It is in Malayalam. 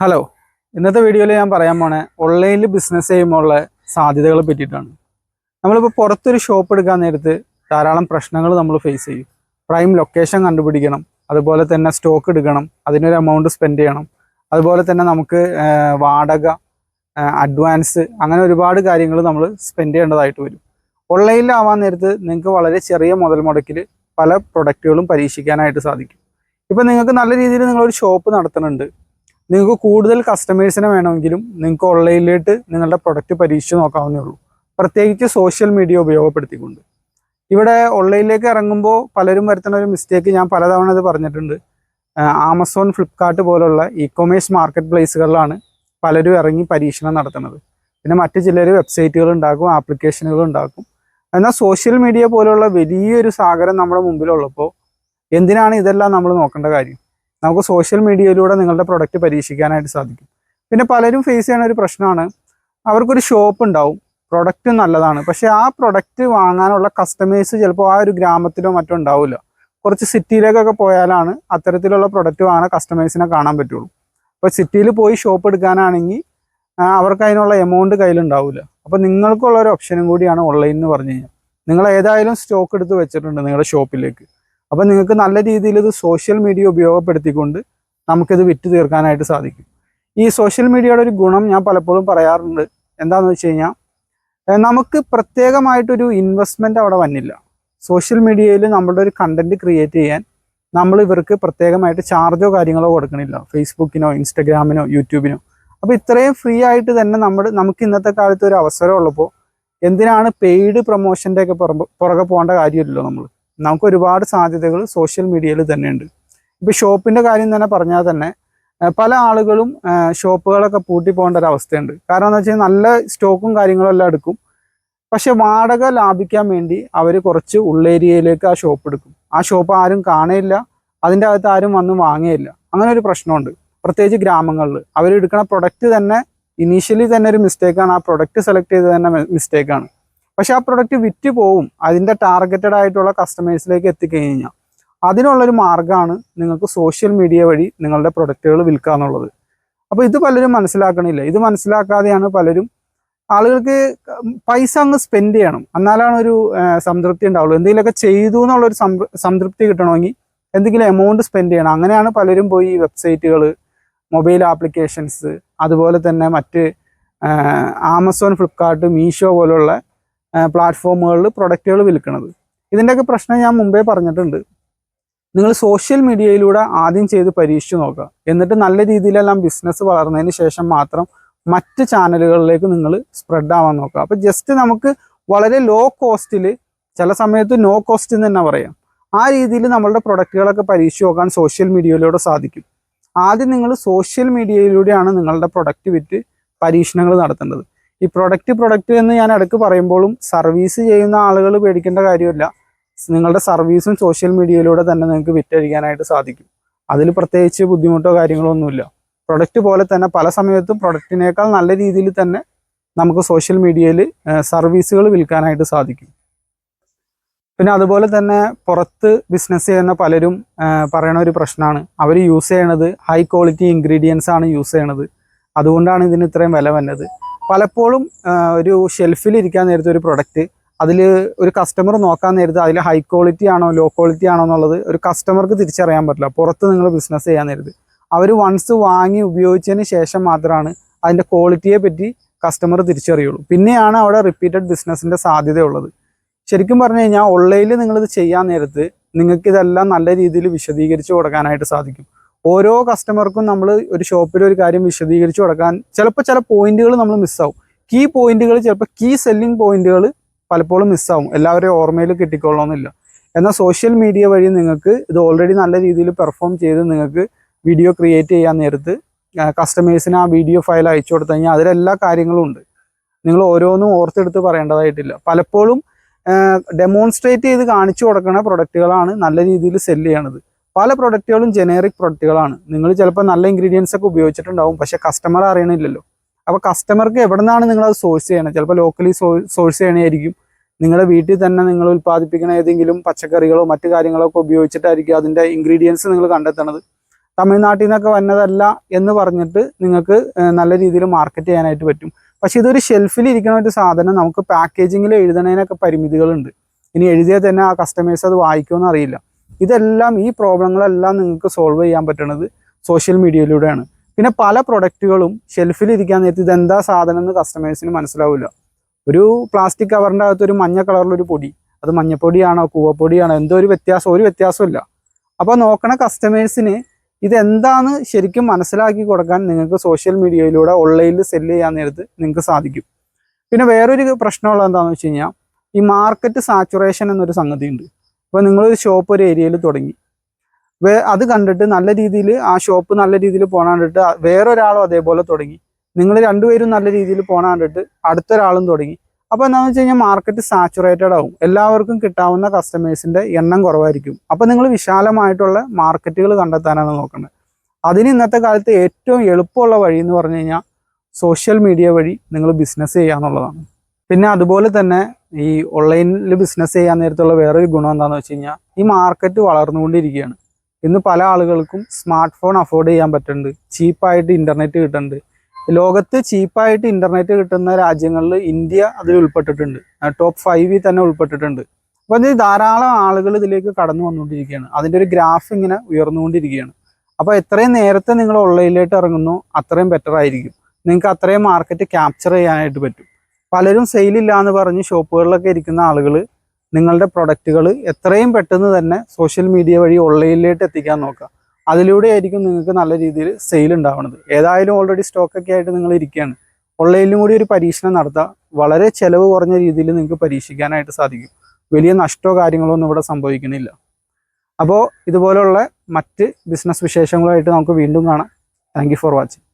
ഹലോ ഇന്നത്തെ വീഡിയോയിൽ ഞാൻ പറയാൻ പോണേ ഓൺലൈനിൽ ബിസിനസ് ചെയ്യുമ്പോഴുള്ള സാധ്യതകളെ പറ്റിയിട്ടാണ്. നമ്മളിപ്പോൾ പുറത്തൊരു ഷോപ്പ് എടുക്കാൻ നേരത്ത് ധാരാളം പ്രശ്നങ്ങൾ നമ്മൾ ഫേസ് ചെയ്യും. പ്രൈം ലൊക്കേഷൻ കണ്ടുപിടിക്കണം അതുപോലെ തന്നെ സ്റ്റോക്ക് എടുക്കണം അതിനൊരു എമൗണ്ട് സ്പെൻഡ് ചെയ്യണം. അതുപോലെ തന്നെ നമുക്ക് വാടക അഡ്വാൻസ് അങ്ങനെ ഒരുപാട് കാര്യങ്ങൾ നമ്മൾ സ്പെൻഡ് ചെയ്യേണ്ടതായിട്ട് വരും. ഓൺലൈനിലാവാൻ നേരത്ത് നിങ്ങൾക്ക് വളരെ ചെറിയ മുതൽ മുടക്കിൽ പല പ്രൊഡക്റ്റുകളും പരീക്ഷിക്കാനായിട്ട് സാധിക്കും. ഇപ്പം നിങ്ങൾക്ക് നല്ല രീതിയിൽ നിങ്ങളൊരു ഷോപ്പ് നടത്തുന്നുണ്ട് നിങ്ങൾക്ക് കൂടുതൽ കസ്റ്റമേഴ്സിനെ വേണമെങ്കിലും നിങ്ങൾക്ക് ഓൺലൈനിലേക്ക് നിങ്ങളുടെ പ്രൊഡക്റ്റ് പരീക്ഷിച്ച് നോക്കാവുന്നേ ഉള്ളൂ. പ്രത്യേകിച്ച് സോഷ്യൽ മീഡിയ ഉപയോഗപ്പെടുത്തിക്കൊണ്ട്. ഇവിടെ ഓൺലൈനിലേക്ക് ഇറങ്ങുമ്പോൾ പലരും വരുത്തുന്ന ഒരു മിസ്റ്റേക്ക് ഞാൻ പലതവണ ഇത് പറഞ്ഞിട്ടുണ്ട്. ആമസോൺ ഫ്ലിപ്കാർട്ട് പോലുള്ള ഇ കൊമേഴ്സ് മാർക്കറ്റ് പ്ലേസുകളിലാണ് പലരും ഇറങ്ങി പരീക്ഷണം നടത്തുന്നത്. പിന്നെ മറ്റു ചിലർ വെബ്സൈറ്റുകൾ ഉണ്ടാക്കും ആപ്ലിക്കേഷനുകൾ ഉണ്ടാക്കും. എന്നാൽ സോഷ്യൽ മീഡിയ പോലുള്ള വലിയൊരു സാഗരം നമ്മുടെ മുമ്പിലുള്ളപ്പോൾ എന്തിനാണ് ഇതെല്ലാം നമ്മൾ നോക്കേണ്ട കാര്യം? നമുക്ക് സോഷ്യൽ മീഡിയയിലൂടെ നിങ്ങളുടെ പ്രൊഡക്റ്റ് പരീക്ഷിക്കാനായിട്ട് സാധിക്കും. പിന്നെ പലരും ഫേസ് ചെയ്യുന്ന ഒരു പ്രശ്നമാണ് അവർക്കൊരു ഷോപ്പ് ഉണ്ടാവും പ്രൊഡക്റ്റ് നല്ലതാണ് പക്ഷെ ആ പ്രൊഡക്റ്റ് വാങ്ങാനുള്ള കസ്റ്റമേഴ്സ് ചിലപ്പോൾ ആ ഒരു ഗ്രാമത്തിലോ മറ്റോ ഉണ്ടാവില്ല. കുറച്ച് സിറ്റിയിലേക്കൊക്കെ പോയാലാണ് അത്തരത്തിലുള്ള പ്രൊഡക്റ്റ് വാങ്ങാൻ കസ്റ്റമേഴ്സിനെ കാണാൻ പറ്റുള്ളൂ. അപ്പോൾ സിറ്റിയിൽ പോയി ഷോപ്പ് എടുക്കാനാണെങ്കിൽ അവർക്ക് അതിനുള്ള എമൗണ്ട് കയ്യിലുണ്ടാവില്ല. അപ്പോൾ നിങ്ങൾക്കുള്ള ഒരു ഓപ്ഷനും കൂടിയാണ് ഓൺലൈൻ എന്ന് പറഞ്ഞു കഴിഞ്ഞാൽ. നിങ്ങൾ ഏതായാലും സ്റ്റോക്ക് എടുത്ത് വെച്ചിട്ടുണ്ട് നിങ്ങളുടെ ഷോപ്പിലേക്ക് അപ്പോൾ നിങ്ങൾക്ക് നല്ല രീതിയിൽ ഇത് സോഷ്യൽ മീഡിയ ഉപയോഗപ്പെടുത്തിക്കൊണ്ട് നമുക്കിത് വിറ്റ് തീർക്കാനായിട്ട് സാധിക്കും. ഈ സോഷ്യൽ മീഡിയയുടെ ഒരു ഗുണം ഞാൻ പലപ്പോഴും പറയാറുണ്ട്. എന്താണെന്ന് വെച്ച് കഴിഞ്ഞാൽ നമുക്ക് പ്രത്യേകമായിട്ടൊരു ഇൻവെസ്റ്റ്മെന്റ് അവിടെ വന്നില്ല. സോഷ്യൽ മീഡിയയിൽ നമ്മളുടെ ഒരു കണ്ടന്റ് ക്രിയേറ്റ് ചെയ്യാൻ നമ്മൾ ഇവർക്ക് പ്രത്യേകമായിട്ട് ചാർജോ കാര്യങ്ങളോ കൊടുക്കണില്ല. ഫേസ്ബുക്കിനോ ഇൻസ്റ്റഗ്രാമിനോ യൂട്യൂബിനോ അപ്പോൾ ഇത്രയും ഫ്രീ ആയിട്ട് തന്നെ നമ്മൾ നമുക്ക് ഇന്നത്തെ കാലത്ത് ഒരു അവസരം ഉള്ളപ്പോൾ എന്തിനാണ് പെയ്ഡ് പ്രൊമോഷന്റെ ഒക്കെ പുറകെ പോകേണ്ട കാര്യമില്ലല്ലോ നമ്മൾ നമുക്ക് ഒരുപാട് സാധ്യതകൾ സോഷ്യൽ മീഡിയയിൽ തന്നെയുണ്ട്. ഇപ്പോൾ ഷോപ്പിന്റെ കാര്യം തന്നെ പറഞ്ഞാൽ തന്നെ പല ആളുകളും ഷോപ്പുകളൊക്കെ പൂട്ടി പോകേണ്ട ഒരു അവസ്ഥയുണ്ട്. കാരണം എന്ന് വെച്ചാൽ നല്ല സ്റ്റോക്കും കാര്യങ്ങളും എല്ലാം എടുക്കും. പക്ഷെ വാടക ലാഭിക്കാൻ വേണ്ടി അവർ കുറച്ച് ഉള്ളേരിയയിലേക്ക് ആ ഷോപ്പ് എടുക്കും. ആ ഷോപ്പ് ആരും കാണയില്ല അതിന്റെ അകത്ത് ആരും വന്ന് വാങ്ങുകയില്ല അങ്ങനെ ഒരു പ്രശ്നമുണ്ട് പ്രത്യേകിച്ച് ഗ്രാമങ്ങളിൽ. അവരെടുക്കുന്ന പ്രൊഡക്റ്റ് തന്നെ ഇനീഷ്യലി തന്നെ ഒരു മിസ്റ്റേക്കാണ് ആ പ്രൊഡക്റ്റ് സെലക്ട് ചെയ്ത് തന്നെ മിസ്റ്റേക്കാണ് പക്ഷെ ആ പ്രൊഡക്റ്റ് വിറ്റ് പോവും അതിന്റെ ടാർഗറ്റഡ് ആയിട്ടുള്ള കസ്റ്റമേഴ്സിലേക്ക് എത്തിക്കഴിഞ്ഞാൽ അതിനുള്ളൊരു മാർഗമാണ് നിങ്ങൾക്ക് സോഷ്യൽ മീഡിയ വഴി നിങ്ങളുടെ പ്രൊഡക്റ്റുകൾ വിൽക്കുക എന്നുള്ളത്. അപ്പോൾ ഇത് പലരും മനസ്സിലാക്കണില്ല. ഇത് മനസ്സിലാക്കാതെയാണ് പലരും ആളുകൾക്ക് പൈസ അങ്ങ് സ്പെൻഡ് ചെയ്യണം. എന്നാലാണ് ഒരു സംതൃപ്തി ഉണ്ടാവുള്ളൂ. എന്തെങ്കിലുമൊക്കെ ചെയ്തു എന്നുള്ളൊരു സംതൃ- സംതൃപ്തി കിട്ടണമെങ്കിൽ എന്തെങ്കിലും എമൗണ്ട് സ്പെൻഡ് ചെയ്യണം. അങ്ങനെയാണ് പലരും പോയി വെബ്സൈറ്റുകൾ മൊബൈൽ ആപ്ലിക്കേഷൻസ് അതുപോലെ തന്നെ മറ്റ് ആമസോൺ ഫ്ലിപ്കാർട്ട് മീഷോ പോലുള്ള പ്ലാറ്റ്ഫോമുകളിൽ പ്രൊഡക്റ്റുകൾ വിൽക്കുന്നത് ഇതിന്റെയൊക്കെ പ്രശ്നം ഞാൻ മുമ്പേ പറഞ്ഞിട്ടുണ്ട്. നിങ്ങൾ സോഷ്യൽ മീഡിയയിലൂടെ ആദ്യം ചെയ്ത് പരീക്ഷിച്ച് നോക്കുക. എന്നിട്ട് നല്ല രീതിയിലെല്ലാം ബിസിനസ് വളർന്നതിന് ശേഷം മാത്രം മറ്റ് ചാനലുകളിലേക്ക് നിങ്ങൾ സ്പ്രെഡ് ആവാൻ നോക്കുക. അപ്പോൾ ജസ്റ്റ് നമുക്ക് വളരെ ലോ കോസ്റ്റിൽ ചില സമയത്ത് നോ കോസ്റ്റ് എന്ന് തന്നെ പറയാം. ആ രീതിയിൽ നമ്മളുടെ പ്രൊഡക്റ്റുകളൊക്കെ പരീക്ഷിച്ച് നോക്കാൻ സോഷ്യൽ മീഡിയയിലൂടെ സാധിക്കും. ആദ്യം നിങ്ങൾ സോഷ്യൽ മീഡിയയിലൂടെയാണ് നിങ്ങളുടെ പ്രൊഡക്റ്റ് വിറ്റ് പരീക്ഷണങ്ങൾ നടത്തേണ്ടത്. ഈ പ്രൊഡക്റ്റ് പ്രൊഡക്റ്റ് എന്ന് ഞാൻ ഇടയ്ക്ക് പറയുമ്പോഴും സർവീസ് ചെയ്യുന്ന ആളുകൾ പേടിക്കേണ്ട കാര്യമില്ല. നിങ്ങളുടെ സർവീസും സോഷ്യൽ മീഡിയയിലൂടെ തന്നെ നിങ്ങൾക്ക് വിറ്റഴിക്കാനായിട്ട് സാധിക്കും. അതിൽ പ്രത്യേകിച്ച് ബുദ്ധിമുട്ടോ കാര്യങ്ങളോ ഒന്നുമില്ല. പ്രൊഡക്റ്റ് പോലെ തന്നെ പല സമയത്തും പ്രൊഡക്റ്റിനേക്കാൾ നല്ല രീതിയിൽ തന്നെ നമുക്ക് സോഷ്യൽ മീഡിയയിൽ സർവീസുകൾ വിൽക്കാനായിട്ട് സാധിക്കും. പിന്നെ അതുപോലെ തന്നെ പുറത്ത് ബിസിനസ് ചെയ്യുന്ന പലരും പറയണ ഒരു പ്രശ്നമാണ്. അവർ യൂസ് ചെയ്യണത് ഹൈ ക്വാളിറ്റി ഇൻഗ്രീഡിയൻസ് ആണ് യൂസ് ചെയ്യണത്. അതുകൊണ്ടാണ് ഇതിന് ഇത്രയും വില വന്നത്. പലപ്പോഴും ഒരു ഷെൽഫിൽ ഇരിക്കാൻ നേരത്തെ ഒരു പ്രൊഡക്റ്റ് അതിൽ ഒരു കസ്റ്റമർ നോക്കാൻ നേരത്ത് അതിൽ ഹൈ ക്വാളിറ്റി ആണോ ലോ ക്വാളിറ്റി ആണോ എന്നുള്ളത് ഒരു കസ്റ്റമർക്ക് തിരിച്ചറിയാൻ പറ്റില്ല. പുറത്ത് നിങ്ങൾ ബിസിനസ് ചെയ്യാൻ നേരത്ത്. അവർ വൺസ് വാങ്ങി ഉപയോഗിച്ചതിന് ശേഷം മാത്രമാണ് അതിന്റെ ക്വാളിറ്റിയെ പറ്റി കസ്റ്റമർ തിരിച്ചറിയുള്ളൂ. പിന്നെയാണ് അവിടെ റിപ്പീറ്റഡ് ബിസിനസ്സിന്റെ സാധ്യതയുള്ളത്. ശരിക്കും പറഞ്ഞു കഴിഞ്ഞാൽ ഓൺലൈനിൽ നിങ്ങളിത് ചെയ്യാൻ നേരത്ത് നിങ്ങൾക്ക് ഇതെല്ലാം നല്ല രീതിയിൽ വിശദീകരിച്ച് കൊടുക്കാനായിട്ട് സാധിക്കും. ഓരോ കസ്റ്റമർക്കും നമ്മൾ ഒരു ഷോപ്പിൽ ഒരു കാര്യം വിശദീകരിച്ചു കൊടുക്കാൻ ചിലപ്പോൾ ചില പോയിന്റുകൾ നമ്മൾ മിസ്സാവും കീ പോയിന്റുകൾ ചിലപ്പോൾ കീ സെല്ലിംഗ് പോയിന്റുകൾ പലപ്പോഴും മിസ്സാവും എല്ലാവരെയും ഓർമ്മയിൽ കിട്ടിക്കൊള്ളണമെന്നില്ല എന്നാൽ സോഷ്യൽ മീഡിയ വഴി നിങ്ങൾക്ക് ഇത് ഓൾറെഡി നല്ല രീതിയിൽ പെർഫോം ചെയ്ത് നിങ്ങൾക്ക് വീഡിയോ ക്രിയേറ്റ് ചെയ്യാൻ നേരത്ത് കസ്റ്റമേഴ്സിന് ആ വീഡിയോ ഫയൽ അയച്ചു കൊടുത്തു കഴിഞ്ഞാൽ അതിലെല്ലാ കാര്യങ്ങളും ഉണ്ട്. നിങ്ങൾ ഓരോന്നും ഓർത്തെടുത്ത് പറയേണ്ടതായിട്ടില്ല. പലപ്പോഴും ഡെമോൺസ്ട്രേറ്റ് ചെയ്ത് കാണിച്ചു കൊടുക്കുന്ന പ്രൊഡക്റ്റുകളാണ് നല്ല രീതിയിൽ സെല്ല് ചെയ്യണത്. പല പ്രൊഡക്റ്റുകളും ജനറിക് പ്രൊഡക്റ്റുകളാണ് നിങ്ങൾ ചിലപ്പോൾ നല്ല ഇൻഗ്രീഡിയൻസ് ഒക്കെ ഉപയോഗിച്ചിട്ടുണ്ടാവും പക്ഷെ കസ്റ്റമർ അറിയണില്ലല്ലോ. അപ്പോൾ കസ്റ്റമർക്ക് എവിടെ നിന്നാണ് നിങ്ങൾ അത് സോഴ്സ് ചെയ്യണത് ചിലപ്പോൾ ലോക്കലി സോഴ്സ് ചെയ്യണമായിരിക്കും നിങ്ങളുടെ വീട്ടിൽ തന്നെ നിങ്ങൾ ഉൽപ്പാദിപ്പിക്കുന്ന ഏതെങ്കിലും പച്ചക്കറികളോ മറ്റു കാര്യങ്ങളോ ഒക്കെ ഉപയോഗിച്ചിട്ടായിരിക്കും അതിന്റെ ഇൻഗ്രീഡിയൻസ് നിങ്ങൾ കണ്ടെത്തണത്. തമിഴ്നാട്ടിൽ നിന്നൊക്കെ വന്നതല്ല എന്ന് പറഞ്ഞിട്ട് നിങ്ങൾക്ക് നല്ല രീതിയിൽ മാർക്കറ്റ് ചെയ്യാനായിട്ട് പറ്റും. പക്ഷെ ഇതൊരു ഷെൽഫിൽ ഇരിക്കുന്ന ഒരു സാധനം നമുക്ക് പാക്കേജിങ്ങിൽ എഴുതണതിനൊക്കെ പരിമിതികളുണ്ട്. ഇനി എഴുതിയാൽ തന്നെ ആ കസ്റ്റമേഴ്സ് അത് വായിക്കുമെന്ന് അറിയില്ല. ഇതെല്ലാം ഈ പ്രോബ്ലങ്ങളെല്ലാം നിങ്ങൾക്ക് സോൾവ് ചെയ്യാൻ പറ്റണത് സോഷ്യൽ മീഡിയയിലൂടെയാണ് പിന്നെ പല പ്രൊഡക്റ്റുകളും ഷെൽഫിൽ ഇരിക്കാൻ നേരത്തെ ഇതെന്താ സാധനം എന്ന് കസ്റ്റമേഴ്സിന് മനസ്സിലാവില്ല ഒരു പ്ലാസ്റ്റിക് കവറിന്റെ അകത്ത് ഒരു മഞ്ഞ കളറിലൊരു പൊടി. അത് മഞ്ഞപ്പൊടിയാണോ കൂവപ്പൊടിയാണോ എന്തോ ഒരു വ്യത്യാസം ഒരു വ്യത്യാസമില്ല അപ്പോൾ നോക്കണ കസ്റ്റമേഴ്സിന് ഇതെന്താന്ന് ശരിക്കും മനസ്സിലാക്കി കൊടുക്കാൻ നിങ്ങൾക്ക് സോഷ്യൽ മീഡിയയിലൂടെ ഓൺലൈനിൽ സെല്ല് ചെയ്യാൻ നേരത്ത് നിങ്ങൾക്ക് സാധിക്കും. പിന്നെ വേറൊരു പ്രശ്നമുള്ളത് എന്താണെന്ന് വെച്ച് കഴിഞ്ഞാൽ ഈ മാർക്കറ്റ് സാച്ചുറേഷൻ എന്നൊരു സംഗതി ഉണ്ട് അപ്പോൾ നിങ്ങളൊരു ഷോപ്പ് ഒരു ഏരിയയിൽ തുടങ്ങി. വേ അത് കണ്ടിട്ട് നല്ല രീതിയിൽ ആ ഷോപ്പ് നല്ല രീതിയിൽ പോകാണ്ടിട്ട് വേറൊരാളും അതേപോലെ തുടങ്ങി. നിങ്ങൾ രണ്ടുപേരും നല്ല രീതിയിൽ പോകാണ്ടിട്ട് അടുത്തൊരാളും തുടങ്ങി. അപ്പോൾ എന്താണെന്ന് വെച്ച് കഴിഞ്ഞാൽ മാർക്കറ്റ് സാച്ചുറേറ്റഡ് ആവും. എല്ലാവർക്കും കിട്ടാവുന്ന കസ്റ്റമേഴ്സിന്റെ എണ്ണം കുറവായിരിക്കും. അപ്പോൾ നിങ്ങൾ വിശാലമായിട്ടുള്ള മാർക്കറ്റുകൾ കണ്ടെത്താനാണ് നോക്കേണ്ടത് അതിന് ഇന്നത്തെ കാലത്ത് ഏറ്റവും എളുപ്പമുള്ള വഴി എന്ന് പറഞ്ഞു കഴിഞ്ഞാൽ സോഷ്യൽ മീഡിയ വഴി നിങ്ങൾ ബിസിനസ് ചെയ്യാന്നുള്ളതാണ്. പിന്നെ അതുപോലെ തന്നെ ഈ ഓൺലൈനിൽ ബിസിനസ് ചെയ്യാൻ നേരത്തുള്ള വേറൊരു ഗുണം എന്താണെന്ന് വെച്ച് കഴിഞ്ഞാൽ ഈ മാർക്കറ്റ് വളർന്നുകൊണ്ടിരിക്കുകയാണ്. ഇന്ന് പല ആളുകൾക്കും സ്മാർട്ട് ഫോൺ അഫോർഡ് ചെയ്യാൻ പറ്റുന്നുണ്ട് ചീപ്പായിട്ട് ഇന്റർനെറ്റ് കിട്ടുന്നുണ്ട്. ലോകത്ത് ചീപ്പായിട്ട് ഇന്റർനെറ്റ് കിട്ടുന്ന രാജ്യങ്ങളിൽ ഇന്ത്യ അതിൽ ഉൾപ്പെട്ടിട്ടുണ്ട്. ടോപ്പ് ഫൈവിൽ തന്നെ ഉൾപ്പെട്ടിട്ടുണ്ട്. അപ്പോൾ ഇത് ധാരാളം ആളുകൾ ഇതിലേക്ക് കടന്നു വന്നുകൊണ്ടിരിക്കുകയാണ്. അതിന്റെ ഒരു ഗ്രാഫ് ഇങ്ങനെ ഉയർന്നുകൊണ്ടിരിക്കുകയാണ്. അപ്പോൾ എത്രയും നേരത്തെ നിങ്ങൾ ഓൺലൈനിലേക്ക് ഇറങ്ങുന്നു അത്രയും ബെറ്റർ ആയിരിക്കും. നിങ്ങൾക്ക് അത്രയും മാർക്കറ്റ് ക്യാപ്ചർ ചെയ്യാനായിട്ട് പറ്റും. പലരും സെയിലില്ല എന്ന് പറഞ്ഞ് ഷോപ്പുകളിലൊക്കെ ഇരിക്കുന്ന ആളുകൾ നിങ്ങളുടെ പ്രൊഡക്റ്റുകൾ എത്രയും പെട്ടെന്ന് തന്നെ സോഷ്യൽ മീഡിയ വഴി ഓൺലൈനിലേക്ക് എത്തിക്കാൻ നോക്കുക. അതിലൂടെ ആയിരിക്കും നിങ്ങൾക്ക് നല്ല രീതിയിൽ സെയിൽ ഉണ്ടാവുന്നത്. ഏതായാലും ഓൾറെഡി സ്റ്റോക്കൊക്കെ ആയിട്ട് നിങ്ങൾ ഇരിക്കുകയാണ്. ഓൺലൈനിലും കൂടി ഒരു പരീക്ഷണം നടത്തുക വളരെ ചിലവ് കുറഞ്ഞ രീതിയിൽ നിങ്ങൾക്ക് പരീക്ഷിക്കാനായിട്ട് സാധിക്കും. വലിയ നഷ്ടമോ കാര്യങ്ങളോ ഒന്നും ഇവിടെ സംഭവിക്കുന്നില്ല. അപ്പോൾ ഇതുപോലുള്ള മറ്റ് ബിസിനസ് വിശേഷങ്ങളുമായിട്ട് നമുക്ക് വീണ്ടും കാണാം. Thank for watching